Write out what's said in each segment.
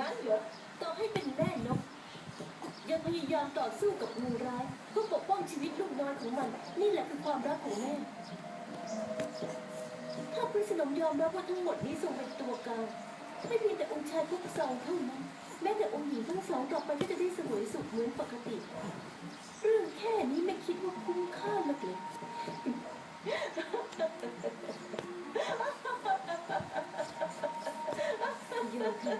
นั้นเหรอต่อให้เป็นแม่นก ยังพยายามต่อสู้กับงูร้ายเพื่อปกป้องชีวิตลูกน้อยของมัน นี่แหละคือความรักของแม่ถ้าพระสนมยอมรับว่าทั้งหมดนี้ทรงเป็นตัวการไม่เพียงแต่องค์ชายพวกสองเท่านั้นแม้แต่องค์หญิงทั้งสองต่อไปก็จะได้สวยสุขเหมือนปกติ เรื่องแค่นี้ไม่คิดว่าคุ้มค่าเลยเลยโยทิน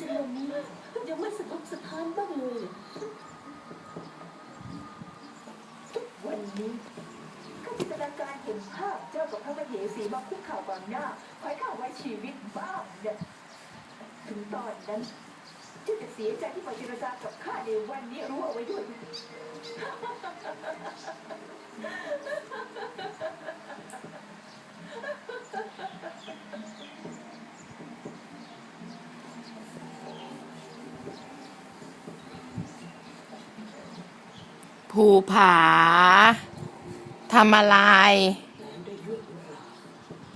จนวันนี้ยังไม่สะทกสะท้านบ้างเลยเหรอวันนี้ก็จินตนาการเห็นภาพเจ้ากับพระมเหสีมาคุกเข่าบังหน้าคอยข้าวไว้ชีวิตบ้างเนี่ยถึงตอนนั้นเจ้าจะเสียใจที่มาเจรจากับข้าในวันนี้รู้เอาไว้ด้วย ภูผาทำอะไร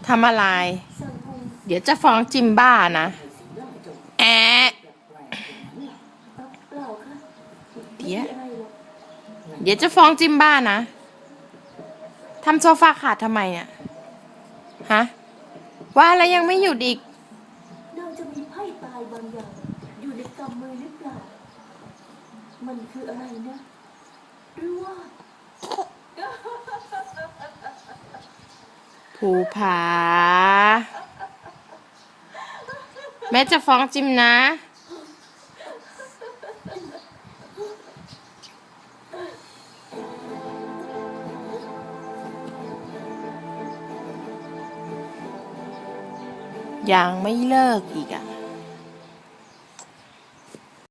ทำอะไร เดี๋ยวจะฟ้องจิมบ้านะ แอะเดี๋ยวเดี๋ยวจะฟ้องจิมบ้านะทำโซฟาขาดทำไมอะฮะ ว่าแล้วยังไม่หยุดอีกนางจะมีไพ่ตายบางอย่าง อยู่ในกำมือหรือเปล่า มันคืออะไรนะ ภูผา แม่จะฟ้องจิมนะ ยังไม่เลิกอีกอะ